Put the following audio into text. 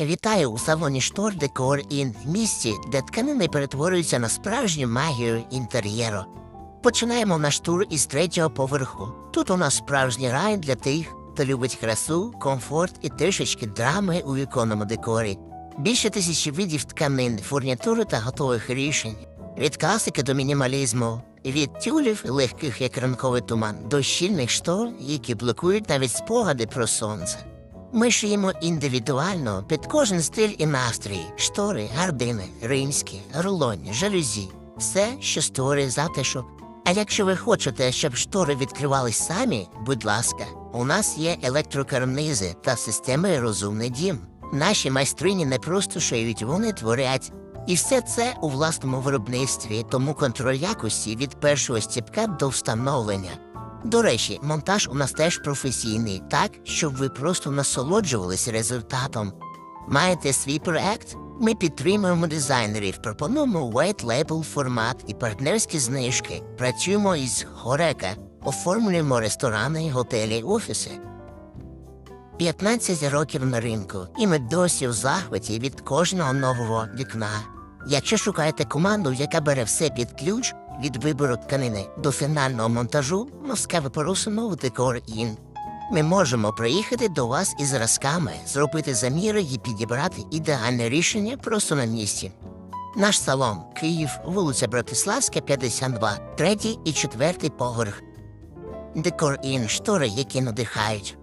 Вітаю у салоні штор Декор Ін місці, де тканини перетворюються на справжню магію інтер'єру. Починаємо наш тур із третього поверху. Тут у нас справжній рай для тих, хто любить красу, комфорт і трішечки драми у віконному декорі. Більше тисячі видів тканин, фурнітури та готових рішень. Від класики до мінімалізму, від тюлів, легких як ранковий туман, до щільних штор, які блокують навіть спогади про сонце. Ми шиємо індивідуально під кожен стиль і настрій: штори, гардини, римські, рулонні, жалюзі, все, що створює затишок. А якщо ви хочете, щоб штори відкривались самі, будь ласка, у нас є електрокарнизи та системи Розумний дім. Наші майстрині не просто шиють, вони творять. І все це у власному виробництві, тому контроль якості від першого стіпка до встановлення. До речі, монтаж у нас теж професійний, так, щоб ви просто насолоджувалися результатом. Маєте свій проект? Ми підтримуємо дизайнерів, пропонуємо white label формат і партнерські знижки. Працюємо із Хорека, оформлюємо ресторани, готелі, офіси. 15 років на ринку, і ми досі в захваті від кожного нового вікна. Якщо шукаєте команду, яка бере все під ключ від вибору тканини до фінального монтажу, москави порусимо в декор ін. Ми можемо приїхати до вас із зразками, зробити заміри і підібрати ідеальне рішення просто на місці. Наш салон Київ, вулиця Братиславська, 52, третій і четвертий поверх. Декор ін штори, які надихають.